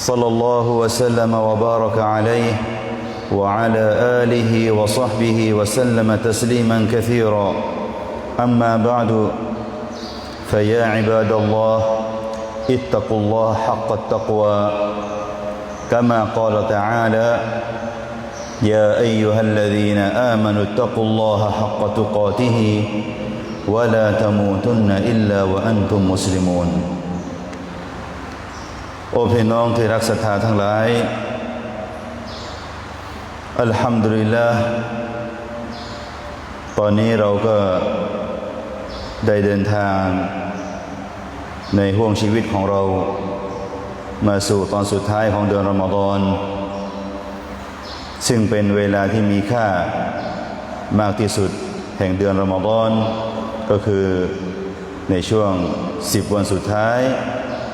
صلى الله وسلم وبارك عليه وعلى آله وصحبه وسلم تسليما كثيرا. أما بعد فيا عباد الله اتقوا الله حق التقوى. كما قال تعالى يا أيها الذين آمنوا اتقوا الله حق تقاته ولا تموتن إلا وأنتم مسلمون. โอ้พี่น้องที่รักศรัทธาทั้งหลายอัลฮัมดุลิลลาห์ตอนนี้เราก็ได้เดินทาง ในห่วงชีวิตของเรา มาสู่ตอนสุดท้ายของเดือนรอมฎอนซึ่งเป็นเวลาที่มีค่ามากที่สุดแห่งเดือนรอมฎอนก็คือในช่วง10วันสุดท้าย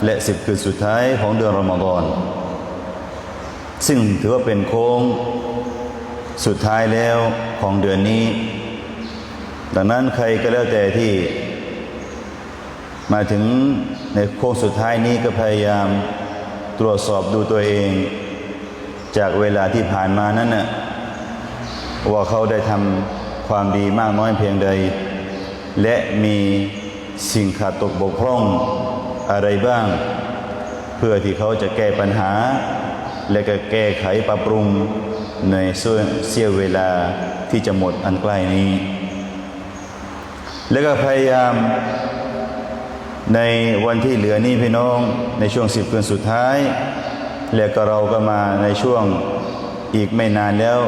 และ10คืนสุดท้ายของเดือนรอมฎอนซึ่งถือว่าเป็นโค้งสุดท้ายแล้วของเดือนนี้ ดังนั้นใครก็แล้วแต่ที่ มาถึงในโค้งสุดท้ายนี้ก็พยายามตรวจสอบดูตัวเอง จากเวลาที่ผ่านมานั้นน่ะว่าเขาได้ทำความดีมากน้อยเพียงใด และมีสิ่งขาดตกบกพร่อง อะไรบ้าง เพื่อที่เขาจะแก้ปัญหา และก็แก้ไขปรับปรุงในส่วนเสี้ยวเวลาที่จะหมดอันใกล้นี้ และก็พยายามในวันที่เหลือนี้พี่น้องในช่วงสิบคืนสุดท้าย และก็เราก็มาในช่วงอีกไม่นานแล้ว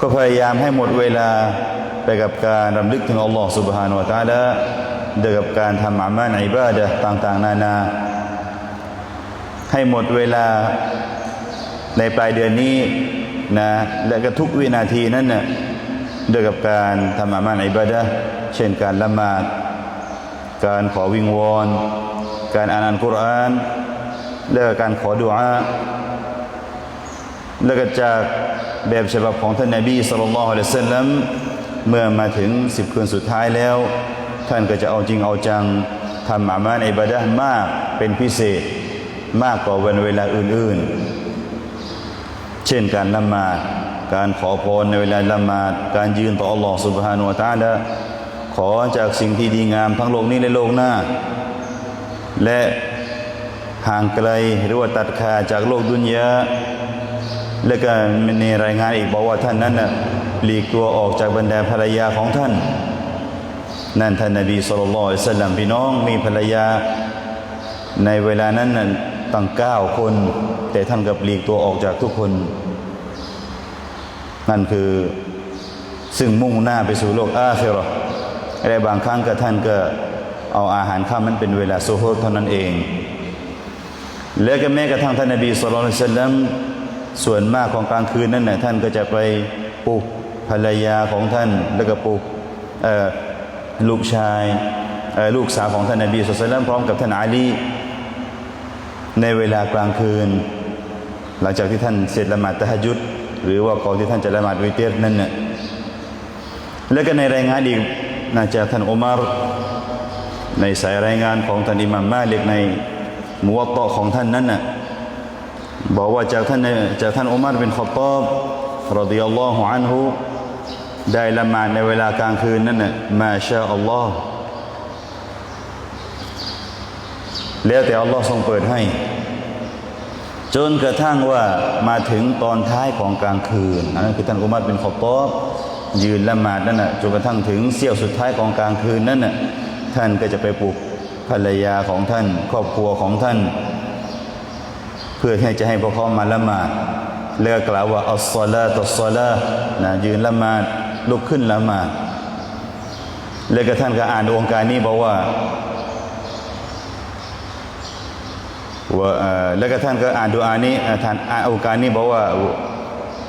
ก็พยายามให้หมดเวลาไปกับการรำลึกถึงอัลลอฮฺสุบฮานาวะตาลา โดยกับการทำอามาอิบาดะต่าง ๆ นานา ให้หมดเวลาในปลายเดือนนี้นะและก็ทุกวินาทีนั้นนะ่ะโดยกับการทำอามาอิบาดะเช่นการละหมาด การขอวิงวอน การอ่านอัลกุรอานและการขอดุอาและก็จากแบบฉบับของท่านนาบีสุลต่านละฮ์เมื่อมาถึงสิบคืนสุดท้ายแล้ว ท่านก็จะเอาจริงเอาจังทำหมามาในบาดะมากเป็นพิเศษมากกว่าวันเวลาอื่นๆ เช่นการละหมาดการขอพรในเวลาละหมาดการยืนต่ออัลลอฮ์สุบฮานุวาตาละขอจากสิ่งที่ดีงามทั้งโลกนี้และโลกหน้า และห่างไกลหรือว่าตัดขาดจากโลกดุนยาและก็ในรายงานอีกบอกว่าท่านนั้นน่ะหลีกตัวออกจากบรรดาภรรยาของท่าน นั่นท่านนบีสุลต่านสลัมพี่น้องมีภรรยา ในเวลานั้นน่ะตั้งเก้าคน แต่ท่านกับหลีกตัวออกจากทุกคน นั่นคือซึ่งมุ่งหน้าไปสู่โลกอาคิรอและบางครั้งก็ท่านก็เอาอาหารข้ามมันเป็นเวลาโซโฮเท่านั้นเอง และก็แม้กระทั่งท่านนบีสุลต่านสลัมส่วนมากของกลางคืนนั้นน่ะท่านก็จะไปปลุกภรรยาของท่านแล้วก็ปลุก ลูกชายลูกสาวของท่านนบีสุลต่านพร้อมกับท่านอาลีในเวลากลางคืน หลังจากที่ท่านเสร็จละหมาดตะฮัจุดหรือว่าก่อนที่ท่านจะละหมาดวิเตรนั่นน่ะแล้วก็ในรายงานอีกน่าจากท่านอุมารในสายรายงานของท่านอิหม่ามมาลิกในมุวัตตะของท่านนั้นน่ะบอกว่าจากท่านจากท่านอุมารเป็นขอบตอบรดิยัลลอฮุอันฮุ ได้ละหมาดในเวลากลางคืนนั่นน่ะมาชาอัลลอฮ์แล้วแต่อัลลอฮ์ทรงเปิดให้ จนกระทั่งว่ามาถึงตอนท้ายของกลางคืนอันนั้นคือท่านอุมัรเป็นขอบตอบยืนละหมาดนั่นน่ะจนกระทั่งถึงเสี้ยวสุดท้ายของกลางคืนนั่นน่ะท่านก็จะไปปลุกภรรยาของท่าน ครอบครัวของท่าน เพื่อให้จะให้พวกเขามาละหมาดเลือกล่าวว่าอัลสลาตุสลานะยืนละหมาด ลุกขึ้นละหมาดแล้วก็ท่านก็อ่านองค์การนี้บอกว่าว่าแล้วก็ท่านก็อ่านดูอานี้ท่านอ่านองค์การนี้บอกว่า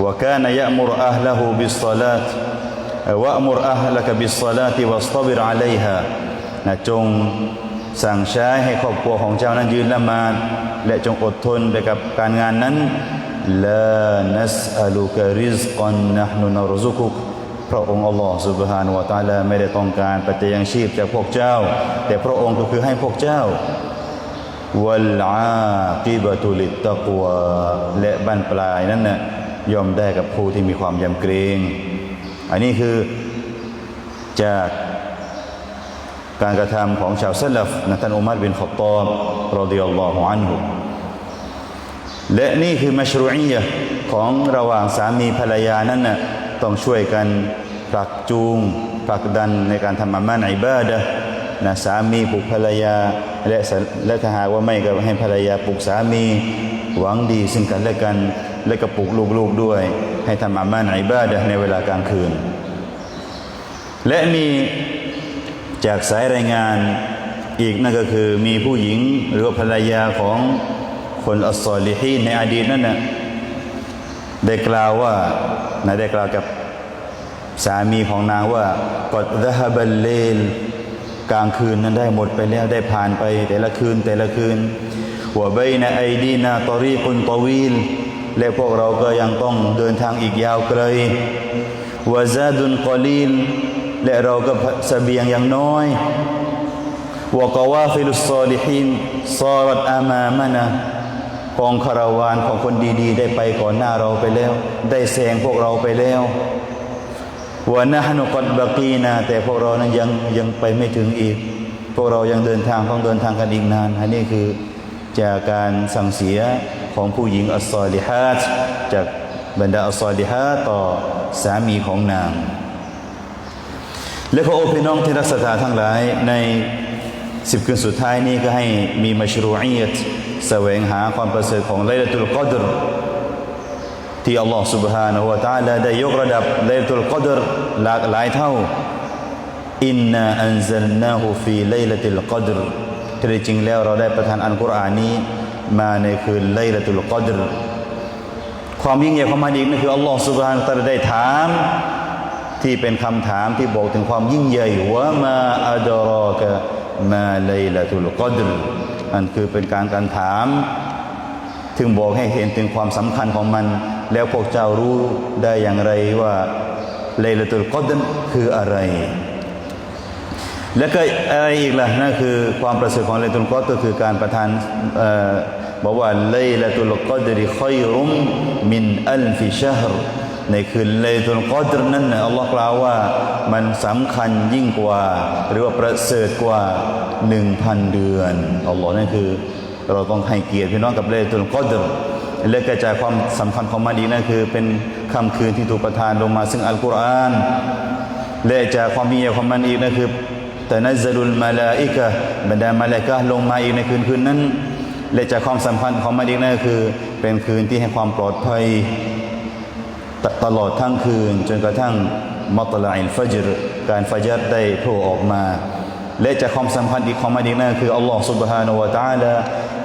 ว่าการยะมุรอัลละหูบิสซาลาตว่ามุรอัลละกับิสซาลาติวัสตบิรอะลัยฮานะจงสั่งใช้ให้ครอบครัวของเจ้านั้นยืนละหมาดและจงอดทนไปกับการงานนั้นลานัสอัลูกริซกันนะฮ์นุนารุซุกุก พระองค์อัลลอฮฺสุบฮานวะตาลาไม่ได้ต้องการปฏิยังชีพจากพวกเจ้า แต่พระองค์ก็คือให้พวกเจ้าวัลอากีบะตุลิตตะกัวและบั้นปลายนั้นนะ่ยยอมได้กับผู้ที่มีความยำเกรง อันนี้คือจากการกระทำของชาวซาลฟนะท่านอุมัรบินขอตอบรอดิอัลลอฮฺอันฮุและนี่คือมัชรุอียะของระหว่างสามีภรรยานั้นนะ่ะต้องช่วยกัน ผลักจูงผลักดันในการทำอามันอิบาดะห์นะสามีปลุกภรรยาและและถ้าหากว่าไม่ก็ให้ภรรยาปลุกสามีหวังดีซึ่งกันและกันและก็ปลุกลูกๆด้วย ให้ทำอามันอิบาดะห์ในเวลากลางคืน และมีจากสายรายงานอีกนั่นก็คือมีผู้หญิงหรือว่าภรรยาของคนอัสซอลิฮีในอดีตนั่นนะได้กล่าวว่านะได้กล่าวกับ สามีของนางว่ากดดะฮบัลเลลกลางคืนนั้นได้หมดไปแล้วได้ผ่านไป แต่ละคืนแต่ละคืนว่าใบนะไอดีนาตอรีกุนตวีลและพวกเราก็ยังต้องเดินทางอีกยาวไกลวาซาดุนกอลีลและเราก็เสบียงอย่างน้อยวกวาฟิลุสซอลิฮินซารัตอามามะนะกองคาราวานของคนดีๆ ได้ไปก่อนหน้าเราไปแล้ว ได้แซงพวกเราไปแล้ว วะนะฮนุกัดบะกีนา แต่พวกเรานั้นยังยังไปไม่ถึงอีก พวกเรายังเดินทางต้องเดินทางกันอีกนานอันนี้คือจากการสั่งเสียของผู้หญิงอัสซอลิฮัดจากบรรดาอัสซอลิฮัดต่อสามีของนาง และขอโอพี่น้องที่รักศรัทธาทั้งหลายในสิบคืนสุดท้ายนี้ก็ให้มีมัชรูอียตแสวงหาความประเสริฐของไลลาตุลกอดร ที่อัลลอฮ์ سبحانه และ تعالى ได้ยกระดับไลลาตุลกอดรหลากหลายเท่าอินนาอันซัลนาฮูฟีไลลาตุลกอดรที่จริงแล้วเราได้ประทานอัลกุรอานนี้มาในคืนไลลาตุลกอดรความยิ่งใหญ่ของมันอีกนั่นคืออัลลอฮ์ سبحانه และ تعالى ได้ถาม ที่เป็นคำถามที่บอกถึงความยิ่งใหญ่ว่ามาอัดรอกะมาไลลาตุลกอดรอันคือเป็นการการถาม ถึงบอกให้เห็นถึงความสำคัญของมัน แล้วพวกเจ้ารู้ได้อย่างไรว่าไลลตุลกอดรคืออะไร แล้วก็อะไรอีกล่ะนั่นคือความประเสริฐของไลลตุลกอดก็คือการประทานบอกว่าไลลตุลกอดรค่อยรุมมินอัลฟิชฮรในคืนเลตุลกอดรนั้นนะอัลลอฮ์กล่าวว่ามันสำคัญยิ่งกว่า หรือว่าประเสริฐกว่าหนึ่งพันเดือนอัลลอฮ์นั่นคือ เราต้องให้เกียรติพี่น้องกับเลตุลกอดร และกระจายความสำคัญของมันอีกนั่นคือ เป็นค่ำคืนที่ถูกประทานลงมาซึ่งอัลกุรอาน และจากความมีใหญ่ของมันอีกนั่นคือแต่นัซลุลมาลาอิกะบรรดามาลาอิกะห์ลงมาอีกในคืนคืนนั้น และจากความสำคัญของมันอีกนั่นก็คือ เป็นคืนที่ให้ความปลอดภัย ตตลอดทั้งคืน จนกระทั่งมัตลาอิลฟัจรการฟัจรได้โผล่ออกมา และจากความสัมพันธ์อีกของมันอีกนั่นคืออัลลอฮ์ سبحانه และ تعالى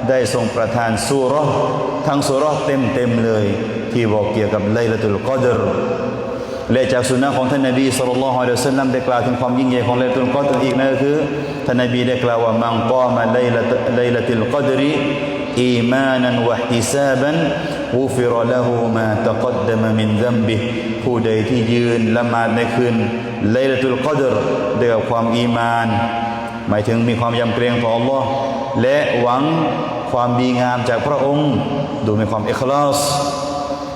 ได้ทรงประทานสุรห์ทั้งสุรห์เต็มเต็มๆเลย ที่บอกเกี่ยวกับไลลาตุลกอดรและจากสุนนะของท่านนบีสุลต่านละฮ์อะลัยฮิวะสัลลัมได้กล่าวถึงความยิ่งใหญ่ของไลลาตุลกอดรอีกนั่นก็คือท่านนบีได้กล่าวว่ามันกามาไลลาไลลาตุลกอดรีอีมานันวะอิซาบันกูฟิรละหูมาตะกัดดมมินซัมบิผู้ใดที่ยืนละหมาดในคืนไลลาตุลกอดรด้วยความอีมาน หมายถึงมีความยำเกรงต่อ Allah และหวังความดีงามจากพระองค์ ดูมีความอิคลาส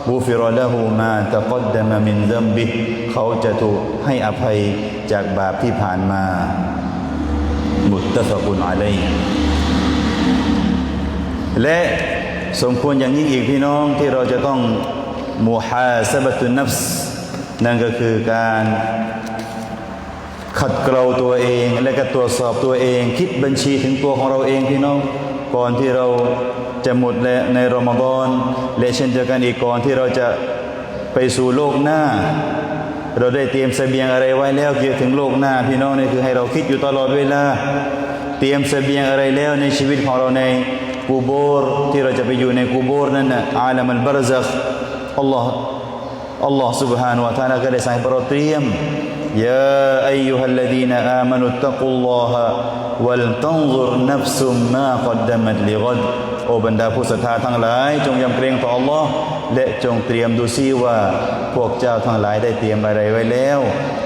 บูฟิรละหูมาตะกดดมมินซัมบิเขาจะถูกให้อภัยจากบาปที่ผ่านมา มุตตะฟะกุนอะลัยฮิและสมควรอย่างยิ่งอีกพี่น้องที่เราจะต้องมุฮาสบตุนนัฟส์นั่นก็คือการ ขัดเกลาตัวเอง และก็ตรวจสอบตัวเอง คิดบัญชีถึงตัวของเราเองพี่น้อง ก่อนที่เราจะหมดและในรอมฎอนและเช่นเดียวกันอีกก่อนที่เราจะไปสู่โลกหน้า เราได้เตรียมเสบียงอะไรไว้แล้วเกี่ยวถึงโลกหน้า พี่น้องนี่คือให้เราคิดอยู่ตลอดเวลา เตรียมเสบียงอะไรแล้วในชีวิตของเราใน กูโบรที่เราจะไปอยู่ในกูโบรนั่นน่ะอาลามัลบารซักอัลลอฮ์อัลลอฮ์ سبحانه และ تعالى ก็ได้สั่งให้เราเตรียม ยาอายุฮัลลดีนอามานุตตะกุลลอฮะวัลตันซุรนัฟซุมมากัดดมัตลิกัดโอบรรดาผู้ศรัทธาทั้งหลาย จงยำเกรงต่ออัลลอฮ์และจงเตรียมดูซิว่า พวกเจ้าทั้งหลายได้เตรียมอะไรไว้แล้ว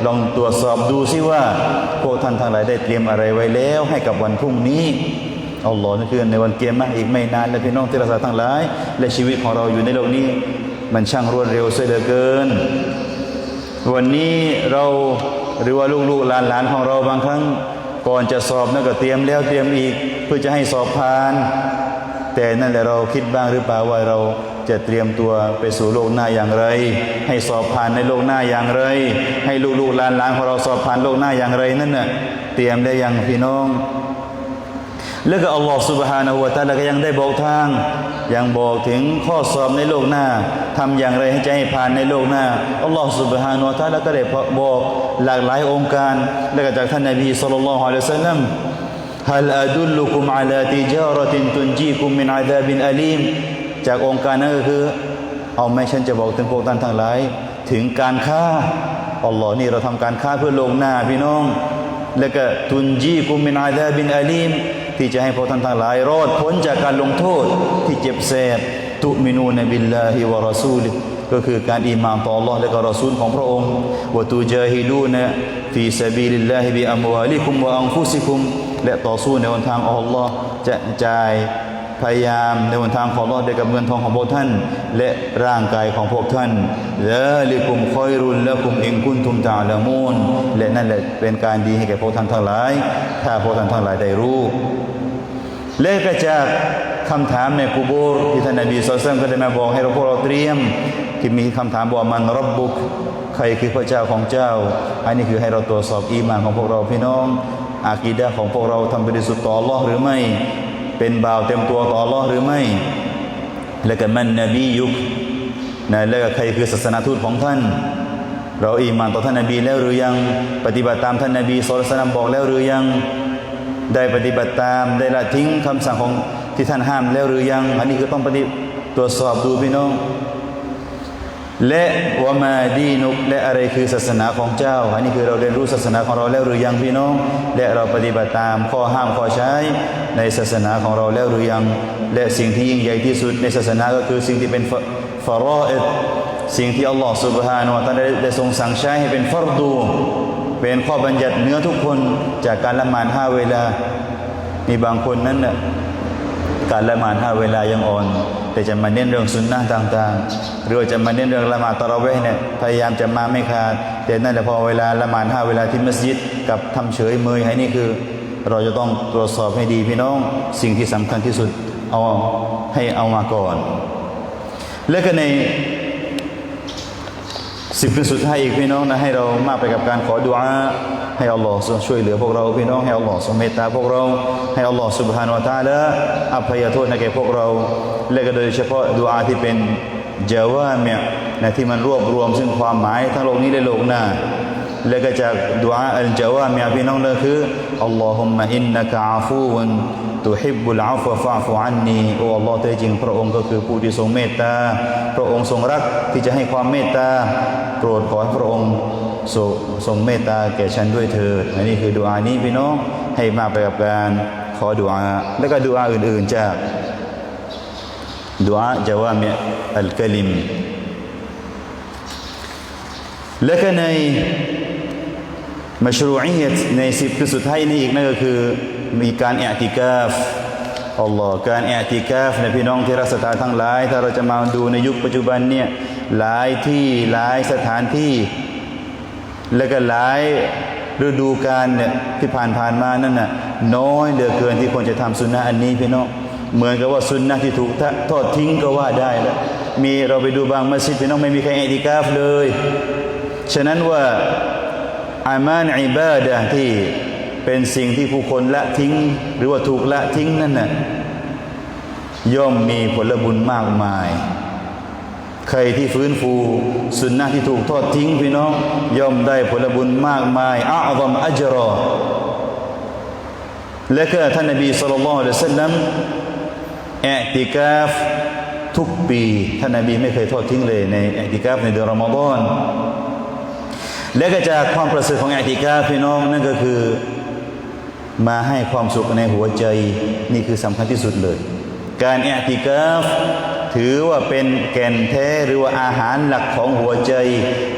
ลองตรวจสอบดูซิว่า พวกท่านทั้งหลายได้เตรียมอะไรไว้แล้ว ให้กับวันพรุ่งนี้อัลลอฮ์นั่นคือในวันเกียรมาอีกไม่นาน และพี่น้องที่รักษาทั้งหลาย และชีวิตของเราอยู่ในโลกนี้ มันช่างรวดเร็วเสียเหลือเกิน วันนี้เราหรือว่าลูกๆหลานๆของเราบางครั้ง ก่อนจะสอบนั่นก็เตรียมแล้วเตรียมอีก เพื่อจะให้สอบผ่าน แต่นั่นแหละเราคิดบ้างหรือเปล่าว่าเราจะเตรียมตัวไปสู่โลกหน้าอย่างไร ให้สอบผ่านในโลกหน้าอย่างไร ให้ลูกๆหลานๆของเราสอบผ่านโลกหน้าอย่างไรนั่นน่ะเตรียมได้อยังพี่น้อง แล้วก็อัลลอฮฺ سبحانه และ تعالى ก็ยังได้บอกทาง ยังบอกถึงข้อสอบในโลกหน้าทำอย่างไรให้จะให้ผ่านในโลกหน้าอัลลอฮฺ سبحانه และ تعالى ก็ได้บอกหลากหลายองค์การ แล้วก็จากท่านนบีศ็อลลัลลอฮุอะลัยฮิวะซัลลัม هل أدلكم على تجارة تنجيكم من عذاب أليم จากองค์การนั้นก็คือ เอาไหม่ฉันจะบอกถึงพวกท่านทั้งหลาย ถึงการค้าอัลลอฮ์นี่เราทำการค้าเพื่อโลกหน้าพี่น้อง แล้วก็ตุนจีกุมมินอาดาบินอาลีม ที่จะให้พวกท่านทั้งหลายรอดพ้นจากการลงโทษที่เจ็บแสบตุมินูนบิลลาฮิวะรอซูลก็คือการอิมานต่อ Allah และก็รอซูลของพระองค์วะตูจาฮิลูนฟีซาบีลิลลาฮิบิอัมวาลิคุมวะอังฟุซิคุมและต่อสู้ในวันทางของ Allah จะจ่าย พยายามในวันทางของ Allah ด้วยกับเงินทองของพวกท่าน และร่างกายของพวกท่านซาลิกุมคอยรุลละกุมเอินกุนทุมตะละมูนและนั่นแหละเป็นการดีให้แก่พวกท่านทั้งหลาย ถ้าพวกท่านทั้งหลายได้รู้และก็จากคำถามในกูโบรที่ท่านนบีสุลต่านก็ได้มาบอกให้เราพวกเราเตรียม ที่มีคำถามบอกว่ามันรับบุกใครคือพระเจ้าของเจ้า อันนี้คือให้เราตรวจสอบอีมานของพวกเราพี่น้องอากีดะของพวกเราทำบริสุทธิ์ต่อ Allah หรือไม่ เป็นบ่าวเต็มตัวต่อ Allah หรือไม่ และก็มันนบียุคนะแล้วก็ใครคือศาสนาทูตของท่าน เราอิหมานต่อท่านนบีแล้วหรือยัง ปฏิบัติตามท่านนบีสุลต่านบอกแล้วหรือยัง ได้ปฏิบัติตามได้ละทิ้งคำสั่งของที่ท่านห้ามแล้วหรือยัง อันนี้ก็ต้องปฏิตรวจสอบดูพี่น้อง และวามาดีนุกและอะไรคือศาสนาของเจ้า อันนี้คือเราเรียนรู้ศาสนาของเราแล้วหรือยังพี่น้อง และเราปฏิบัติตามข้อห้ามข้อใช้ในศาสนาของเราแล้วหรือยัง และสิ่งที่ยิ่งใหญ่ที่สุดในศาสนาก็คือสิ่งที่เป็นฟารอเอตสิ่งที่อัลลอฮฺสุบฮานุอัตลได้ทรงสั่งใช้ให้เป็นฟารดู เป็นข้อบัญญัติเนื้อทุกคนจากการละหมาดห้าเวลา มีบางคนนั้นน่ะ การละหมาดห้าเวลายังอ่อน แต่จะมาเน้นเรื่องสุนนะต่างๆ หรือจะมาเน้นเรื่องละหมาดตะระเวห์เนี่ยพยายามจะมาไม่ขาด แต่นั่นแหละพอเวลาละหมาดห้าเวลาที่มัสยิดกับทำเฉยเมยให้นี่คือ เราจะต้องตรวจสอบให้ดีพี่น้องสิ่งที่สำคัญที่สุดเอาให้เอามาก่อน และก็ในสิบคืนสุดท้ายอีกพี่น้องนะให้เรามากไปกับการขอดุอา ให้อัลลอฮ์ทรงช่วยเหลือพวกเราพี่น้องให้อัลลอฮ์ทรงเมตตาพวกเรา ให้อัลลอฮ์สุบฮานวะตาละอภัยโทษในแก่พวกเรา และก็โดยเฉพาะดูอาที่เป็นเจว่าเมียในที่มันรวบรวมซึ่งความหมายทั้งโลกนี้และโลกหน้าและก็จากดูอาอันเจว่าเมียพี่น้องเนี่ยคืออัลลอฮุมะอินนะกอาฟูวัน ตุฮิบบุลอาฟฟะฟูอันนีโอ้อัลลอฮ์แท้จริง พระองค์ก็คือผู้ที่ทรงเมตตา พระองค์ทรงรักที่จะให้ความเมตตาโปรดขอให้พระองค์ทรงเมตตาแก่ฉันด้วยเถิดอันนี้คือดุอานี้พี่น้องให้มากไปกับการขอดุอาและก็ดุอาอื่น ๆ จากดุอาจาวามีอัลกลิมและก็ในมัชรูอียตในสิบคือสุดท้ายนี้อีกนั่นก็คือ มีการแอติกาฟอัลลอฮ์การแอติกาฟในพี่น้องที่รักสถานทั้งหลาย ถ้าเราจะมาดูในยุคปัจจุบันเนี่ยหลายที่หลายสถานที่ และก็หลายฤดูกาลเนี่ยที่ผ่านผ่านมานั่นน่ะน้อยเหลือเกินที่คนจะทำสุนนะอันนี้พี่น้องเหมือนกับว่าสุนนะที่ถูกทอดทิ้งก็ว่าได้แล้วมีเราไปดูบางมัสยิดพี่น้องไม่มีใครแอติกาฟเลย ฉะนั้นว่าอามานอิบาดะที่ เป็นสิ่งที่ผู้คนละทิ้ง หรือว่าถูกละทิ้งนั่นน่ะย่อมมีผลบุญมากมาย ใครที่ฟื้นฟูสุนนะที่ถูกทอดทิ้งพี่น้อง ย่อมได้ผลบุญมากมายอาอัมอัจรอและก็ท่านนบีสุลต่านละสัลลัมแอติกาฟทุกปีท่านนบีไม่เคยทอดทิ้งเลยในแอติกาฟในเดือนรอมฎอนและก็จากความประเสริฐของแอติกาฟพี่น้องนั่นก็คือ มาให้ความสุขในหัวใจนี่คือสำคัญที่สุดเลย การแอติกาฟถือว่าเป็นแก่นแท้หรือว่าอาหารหลักของหัวใจ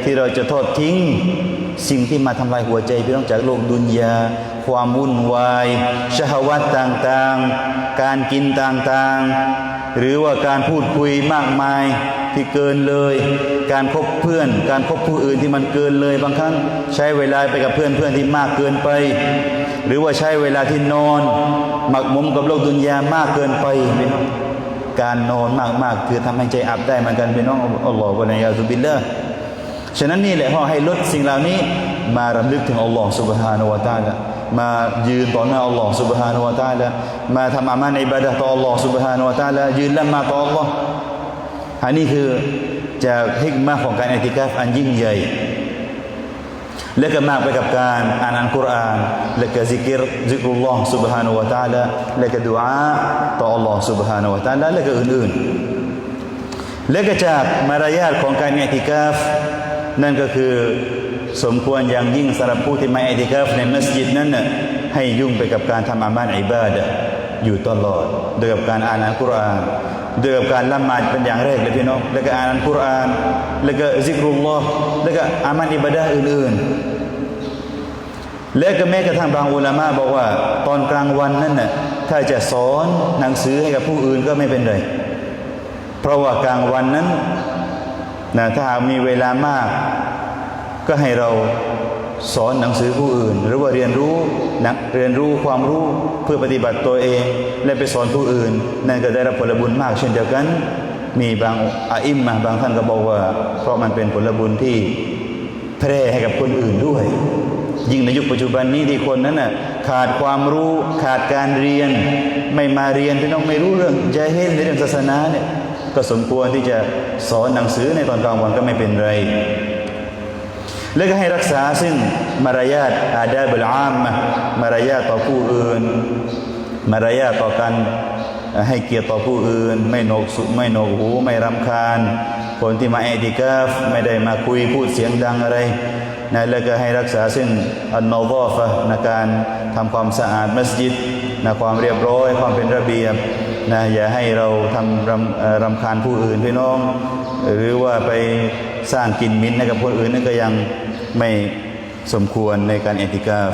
ที่เราจะทอดทิ้ง สิ่งที่มาทำลายหัวใจพี่น้องจากโลกดุนยา ความวุ่นวายชหวัตต่างๆ การกินต่างๆ หรือว่าการพูดคุยมากมาย ที่เกินเลย การคบเพื่อน การคบผู้อื่นที่มันเกินเลย บางครั้งใช้เวลาไปกับเพื่อนเพื่อนที่มากเกินไป หรือว่าใช้เวลาที่นอน หมักหมมกับโลกดุนยามากเกินไปพี่น้องการนอนมากๆคือทำให้ใจอับได้เหมือนกันพี่น้องอัลลอฮฺวะลัยาซุบิลละฉะนั้นนี่แหละพ่อให้ลดสิ่งเหล่านี้มารำลึกถึงอัลลอฮฺสุบฮานาวะตาละมายืนต่อหน้าอัลลอฮฺสุบฮานาวะตาละมาทำอามันอิบาดะต่ออัลลอฮฺสุบฮานาวะตาละยืนละมาต่ออัลลอฮฺ อันนี้คือจากฮิกมะของการอิติกาฟอันยิ่งใหญ่ และก็มากไปกับการอ่านอัลกุรอานและก็ซิกิรซิกรุลลอฮ์ سبحانه และ تعالى และก็ดุอาต่อ Allah سبحانه และ تعالى และก็อื่นๆ และก็จากมารยาทของการอิติกาฟ นั่นก็คือสมควรอย่างยิ่งสำหรับผู้ที่มาอิติกาฟในมัสยิดนั้นน่ะให้ยุ่งไปกับการทำอามันอิบาดะห์อยู่ตลอดโดยกับการอ่านอัลกุรอาน โดยกับการละหมาดเป็นอย่างแรกเลยพี่น้องแล้วก็อ่านอัลกุรอานแล้วก็ซิกรุลลอฮ์แล้วก็อามันอิบาดะห์อื่นๆ และก็แม้กระทั่งบางอุลามะบอกว่า ตอนกลางวันนั่นน่ะถ้าจะสอนหนังสือให้กับผู้อื่นก็ไม่เป็นไรเพราะว่ากลางวันนั้นนะถ้าหากมีเวลามาก ก็ให้เรา สอนหนังสือผู้อื่น หรือว่าเรียนรู้นักเรียนรู้ความรู้เพื่อปฏิบัติตัวเอง และไปสอนผู้อื่น นั่นก็ได้รับผลบุญมากเช่นเดียวกัน มีบางอาอิมมาบางท่านก็บอกว่า เพราะมันเป็นผลบุญที่แพร่ให้กับคนอื่นด้วย ยิ่งในยุคปัจจุบันนี้ที่คนนั้นน่ะขาดความรู้ขาดการเรียน ไม่มาเรียนพี่น้องไม่รู้เรื่องจะเห็นในเรื่องศาสนาเนี่ยก็สมควรที่จะสอนหนังสือในตอนกลางวันก็ไม่เป็นไร และก็ให้รักษาซึ่งมารยาทอาดาบุลอามมารยาทต่อผู้อื่น มารยาทต่อกันให้เกียรติต่อผู้อื่น ไม่โนกสุไม่โนกหูไม่รำคาญ คนที่มาเอติกาฟไม่ได้มาคุยพูดเสียงดังอะไรนะแล้วก็ให้รักษาซึ่งอันนอวฟะในการทำความสะอาดมัสยิดนะความเรียบร้อย ความเป็นระเบียบนะอย่าให้เราทำรำรำคาญผู้อื่นพี่น้อง หรือว่าไป สร้างกลิ่นมิ้นให้กับคนอื่นนั่นก็ยังไม่สมควรในการเอติกาฟ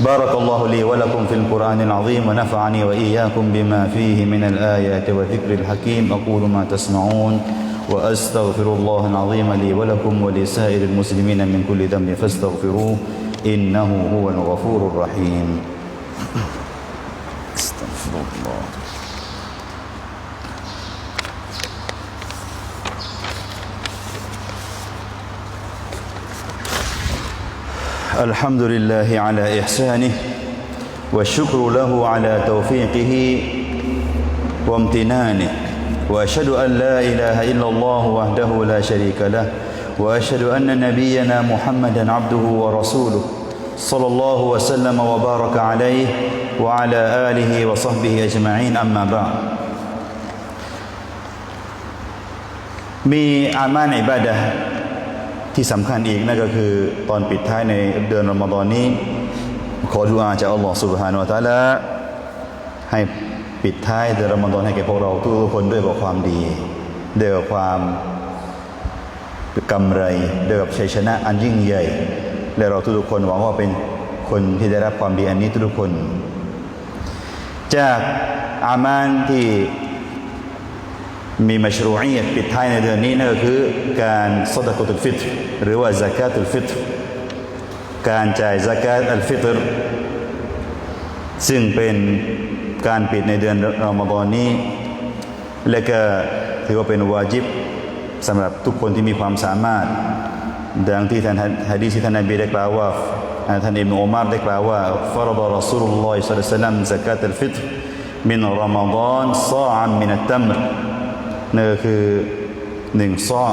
بارك الله لي ولكم في القرآن العظيم ونفعني وإياكم بما فيه من الآيات والذكر الحكيم أقول ما تسمعون وأستغفر الله العظيم لي ولكم ولسائر المسلمين من كل ذنب فاستغفروه إنه هو الغفور الرحيم استغفر الله الحمد لله على إحسانه والشكر له على توفيقه وامتنانه وأشهد أن لا إله إلا الله وحده لا شريك له وأشهد أن نبينا محمدا عبده ورسوله صلى الله وسلم وبارك عليه وعلى آله وصحبه أجمعين أما بعد. มีอามานอิบาดะ ที่สำคัญอีกนั่นก็คือตอนปิดท้ายในเดือนรอมฎอนนี้ ขอดูอาจากอัลลอฮฺสุบฮานาอัลตะละให้ปิดท้ายเดือนรอมฎอนให้แก่พวกเราทุกคนด้วยความดีด้วยกความกำไรด้วยกชัยชนะอันยิ่งใหญ่ และเราทุกคนหวังว่าเป็นคนที่ได้รับความดีอันนี้ทุกคน จากอามานที่ มีมัชรูอียปิดท้ายในเดือนนี้นั่นก็คือการสดกุตุลฟิตรหรือว่าซากาตุลฟิตรการจ่ายซากาตอัลฟิตรซึ่งเป็นการปิดในเดือนรอมฎอนนี้ และก็ถือว่าเป็นวาจิบสำหรับทุกคนที่มีความสามารถ ดังที่ท่านฮะดีษที่ท่านนบีได้กล่าวว่าท่านอิบนุอุมารได้กล่าวว่าฟารดรอซูลุลลอฮิศ็อลลัลลอฮุอะลัยฮิวะซัลลัมซากาตุลฟิตรมินรอมฎอนซออันมินัตตัมร นั่นก็คือหนึ่งซ้อ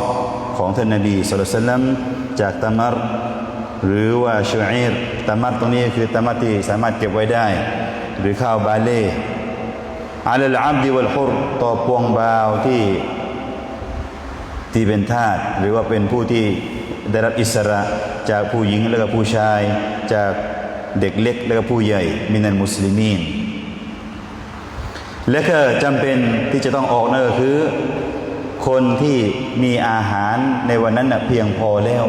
ของท่านนบีสุลต่านจากตามัรหรือว่าชูอีรตามัรตรงนี้คือตามัรที่สามารถเก็บไว้ได้ หรือข้าวบาเล่อาลลอับดิวัลฮุรต่อปวงบ่าวที่ที่เป็นทาสหรือว่าเป็นผู้ที่ได้รับอิสระจากผู้หญิงและก็ผู้ชาย จากเด็กเล็กและก็ผู้ใหญ่มินันมุสลิมีน และก็จำเป็นที่จะต้องออกนั่นก็คือ คนที่มีอาหารในวันนั้นนะเพียงพอแล้ว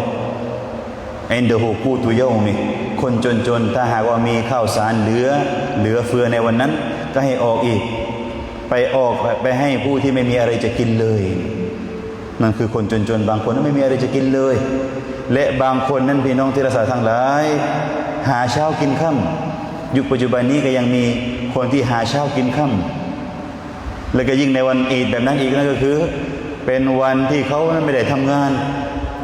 เอนเดหูกูตุเยามีคนจนๆ ถ้าหากว่ามีข้าวสารเหลือ เหลือเฟือในวันนั้น ก็ให้ออกอีก ไปออกไปให้ผู้ที่ไม่มีอะไรจะกินเลยนั่นคือคนจนๆ บางคนนั้นไม่มีอะไรจะกินเลย และบางคนนั้นพี่น้องที่รักษาทั้งหลาย หาเช้ากินค่ำยุคปัจจุบันนี้ก็ยังมีคนที่หาเช้ากินค่ำ แล้วก็ยิ่งในวันอีดแบบนั้นอีกนั่นก็คือ เป็นวันที่เขานั้นไม่ได้ทำงาน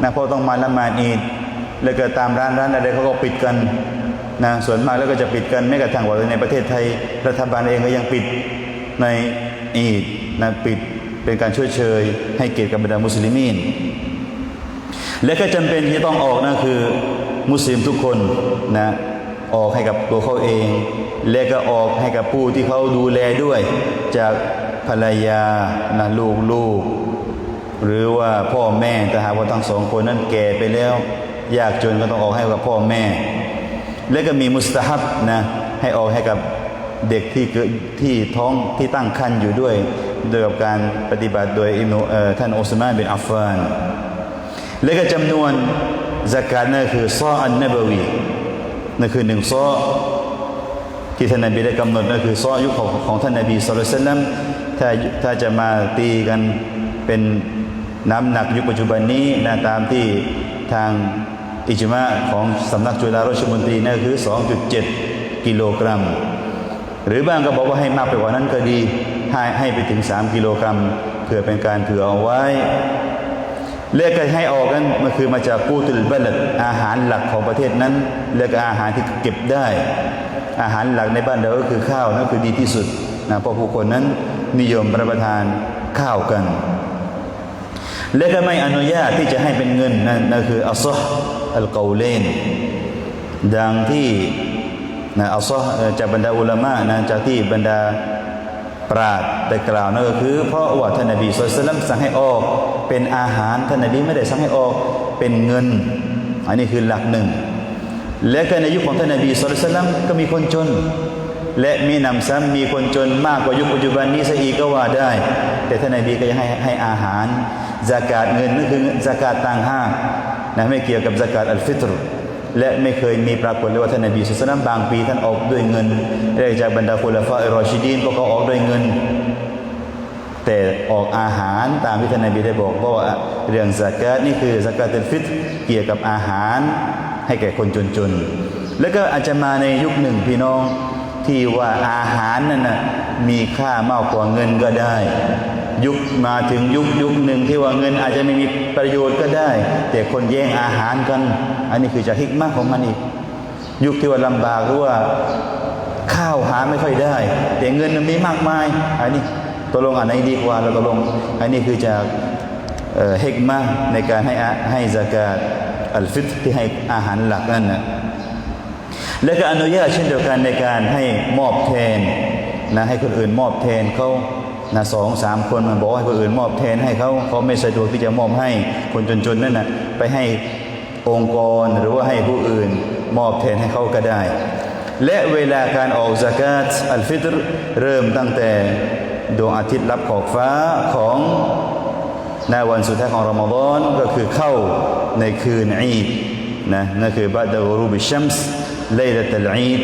นะเพราะต้องมาละหมาดอีดแล้วก็ตามร้านร้านอะไรเขาก็ปิดกันนะส่วนมากแล้วก็จะปิดกันไม่กระทั่งว่าในประเทศไทย รัฐบาลเองก็ยังปิดในอีดนะปิดเป็นการช่วยเชย ให้เกียรติกับบรรดามุสลิมีน และก็จำเป็นที่ต้องออกนะคือมุสลิมทุกคนนะออกให้กับตัวเขาเอง และก็ออกให้กับผู้ที่เขาดูแลด้วยจาก ภรรยานะลูกลูก หรือว่าพ่อแม่แต่หากว่าทั้งสองคนนั้นแก่ไปแล้ว ยากจนก็ต้องออกให้กับพ่อแม่ และก็มีมุสตาฮับนะให้ออกให้กับเด็กที่เกิดที่ท้องที่ตั้งครรภ์อยู่ด้วยโดยกับการปฏิบัติโดยอิมนุเอท่านอุสมานบินอัฟฟาน และก็จำนวนสกาดนั่นคือซออันนบวีนั่นคือหนึ่งซอที่ท่านนบีได้กำหนดนั่นคือซอยุคของของท่านนบีสุลต่าน ถ้าถ้าจะมาตีกันเป็นน้ำหนักยุคปัจจุบันนี้นะตามที่ทางอิจมาของสำนักจุฬาราชมนตรีนั่นคือ 2.7 กิโลกรัม หรือบางก็บอกว่าให้มากไปกว่านั้นก็ดีให้ให้ไปถึง 3 กิโลกรัมเพื่อเป็นการเผื่อเอาไว้เรียกให้ออกนั้นมันคือมาจากกู้ตุลบัลดอาหารหลักของประเทศนั้นเรียกอาหารที่เก็บได้ อาหารหลักในบ้านเราก็คือข้าวนั่นคือดีที่สุดนะเพราะผู้คนนั้น นิยมรับประทานข้าวกัน และก็ไม่อนุญาตที่จะให้เป็นเงินนั่นนั่นคืออัลซอฮ์อัลกอเลนดังที่นะอัลซอฮ์จากบรรดาอุลามะนะจากที่บรรดาปราดได้กล่าวนั่นก็คือ เพราะว่าท่านนบีสุลต่านสั่งให้ออก เป็นอาหารท่านนบีไม่ได้สั่งให้ออกเป็นเงิน อันนี้คือหลักหนึ่ง และก็ในยุคของท่านนบีสุลต่านก็มีคนจน และมีนำซ้ำมีคนจนมากกว่ายุคปัจจุบันนี้ซะอีกก็ว่าได้ แต่ท่านนบีก็ยังให้ให้อาหารสากาศเงินนั่นคือสากาศต่างห้างนะไม่เกี่ยวกับสากาศอัลฟิตรและไม่เคยมีปรากฏเลยว่าท่านนบีสุลต่านบางปีท่านออกด้วยเงินเรียกจากบรรดาคุลฟาอิรอชิดีนก็เขาออกด้วยเงิน แต่ออกอาหารตามที่ท่านนบีได้บอกเพราะว่าเรื่องสากาศนี่คือสากาตฟิตรเกี่ยวกับอาหารให้แก่คนจนๆแล้วก็อาจจะมาในยุคหนึ่งพี่น้อง ที่ว่าอาหารนั่นนะมีค่ามากกว่าเงินก็ได้ ยุคมาถึงยุคยุคหนึ่งที่ว่าเงินอาจจะไม่มีประโยชน์ก็ได้ แต่คนแย่งอาหารกัน อันนี้คือจะฮิกมากของมันอีก ยุคที่ว่าลำบากหรือว่าข้าวหาไม่ค่อยได้ แต่เงินมันมีมากมาย อันนี้ตกลงอันไหนดีกว่าเราตกลง อันนี้คือจากเฮกมาในการให้อาให้สกาดอัลฟิตที่ให้อาหารหลักนั่นนะ และก็อนุญาตเช่นเดียวกันในการให้มอบแทนนะให้คนอื่นมอบแทนเขานะสองสามคนมันบอกให้คนอื่นมอบแทนให้เขาเขาไม่สะดวกที่จะมอบให้คนจนๆนั่นนะไปให้องค์กรหรือว่าให้ผู้อื่นมอบแทนให้เขาก็ได้ และเวลาการออกซากาตอัลฟิตรเริ่มตั้งแต่ดวงอาทิตย์รับขอบฟ้าของในวันสุดท้ายของรอมฎอนก็คือเข้าในคืนอีดนะนั่นคือบัดรูบิชัมส์ เลดตัลอีด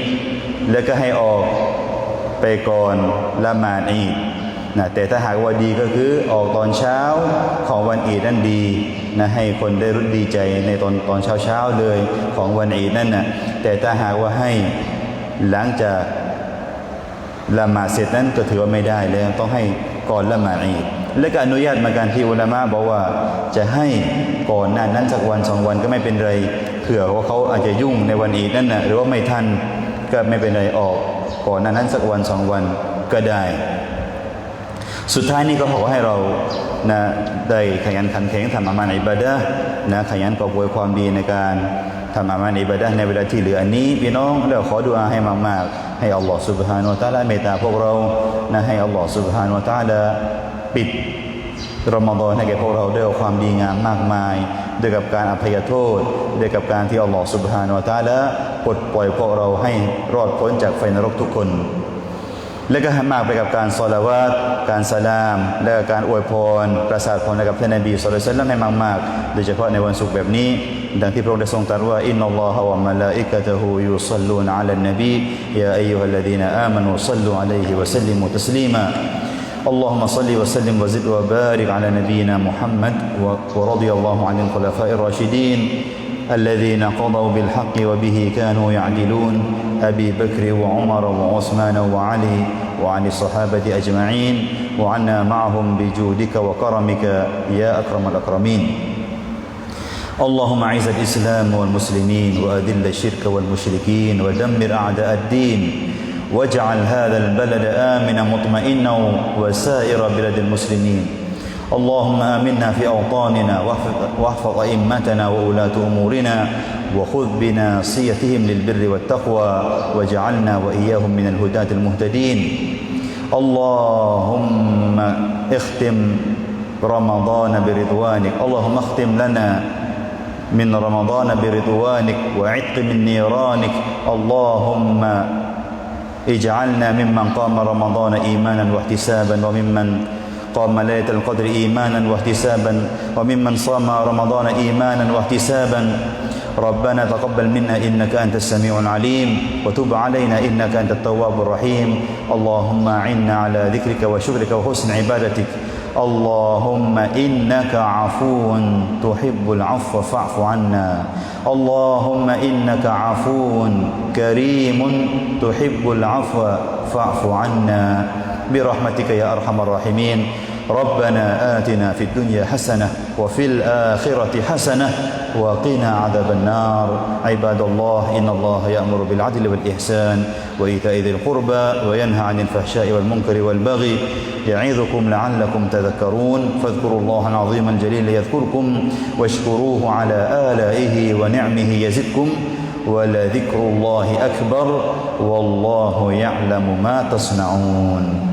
แล้วก็ให้ออกไปก่อนละหมาดอีดนะแต่ถ้าหากว่าดีก็คือออกตอนเช้าของวันอีดนั่นดีนะให้คนได้รู้ดีใจในตอนตอนเช้าเช้าๆเลยของวันอีดนั่นนะแต่ถ้าหากว่าให้หลังจากละหมาดเสร็จนั้นก็ถือว่าไม่ได้เลยต้องให้ ก่อนละหมาดอีดและก็อนุญาตมาการที่อุลามะบอกว่าจะให้ก่อนหน้านั้นสักวันสองวันก็ไม่เป็นไรเผื่อว่าเขาอาจจะยุ่งในวันอีดนั่นนะหรือว่าไม่ทันก็ไม่เป็นไรออก ก่อนหน้านั้นสักวันสองวันก็ได้ สุดท้ายนี้ก็ขอให้เรานะได้ขยันขันแข็งทำอามาในอิบาดะนะขยันกอบวยความดีในการ ทำอามันอิบาดะห์ในเวลาที่เหลืออันนี้พี่น้องแล้วขอดุอาให้มากๆ ให้อัลลอฮ์ سبحانه และ تعالى เมตตาพวกเรานะให้อัลลอฮ์ سبحانه และ تعالى ปิด รอมฎอนให้แก่พวกเราด้วยความดีงามมากมาย ด้วยกับการอภัยโทษ ด้วยกับการที่อัลลอฮฺสุบฮานาอัลตะอาลาปลดปล่อยพวกเราให้รอดพ้นจากไฟนรกทุกคน และก็ให้มากไปกับการซอลาวาตการสลาม และก็การอวยพร ประสาทพรให้กับท่านนบีสุลต่านให้มากๆโดยเฉพาะในวันศุกร์แบบนี้ ดังที่พระองค์ได้ทรงตรัสว่าอินนัลลอฮะวะมะลาอิกะตะฮูยุศ็อลลูนอะลันนบียาอัยยูฮัลลดีนอามานูศ็อลลูอะลัยฮิวะซัลลิมูตัสลีมา اللهم صل وسلم وزد وبارك على نبينا محمد ورضي الله عن الخلفاء الراشدين الذين قضوا بالحق وبه كانوا يعدلون أبي بكر وعمر وعثمان وعلي وعن الصحابة أجمعين وعنا معهم بجودك وكرمك يا أكرم الأكرمين. اللهم أعز الإسلام والمسلمين وأذل الشرك والمشركين ودمر أعداء الدين واجعل هذا البلد آمنا مطمئنا وسائر بلاد المسلمين. اللهم آمنا في أوطاننا واحفظ أئمتنا وولاة أمورنا وخذ بناصيتهم للبر والتقوى واجعلنا وإياهم من الهداة المهتدين. اللهم اختم رمضان برضوانك. اللهم اختم لنا من رمضان برضوانك وعتق من نيرانك. اللهم اجعلنا ممن قام رمضان إيمانا واحتسابا وممن قام ليلة القدر إيمانا واحتسابا وممن صام رمضان إيمانا واحتسابا. ربنا تقبل منا إنك أنت السميع العليم وتب علينا إنك أنت التواب الرحيم. اللهم أعنا على ذكرك وشكرك وحسن عبادتك. اللهم إنك عفو تحب العفو فاعف عنا. اللهم إنك عفو كريم تحب العفو فاعف عنا. برحمتك يا أرحم الراحمين. ربنا آتنا في الدنيا حسنة وفي الآخرة حسنة وقنا عذاب النار. عباد الله إن الله يأمر بالعدل والإحسان وإيتاء ذي القربى وينهى عن الفحشاء والمنكر والبغي يعظكم لعلكم تذكرون. فاذكروا الله العظيم الجليل يذكركم واشكروه على آلائه ونعمه يزدكم ولذكر الله أكبر والله يعلم ما تصنعون.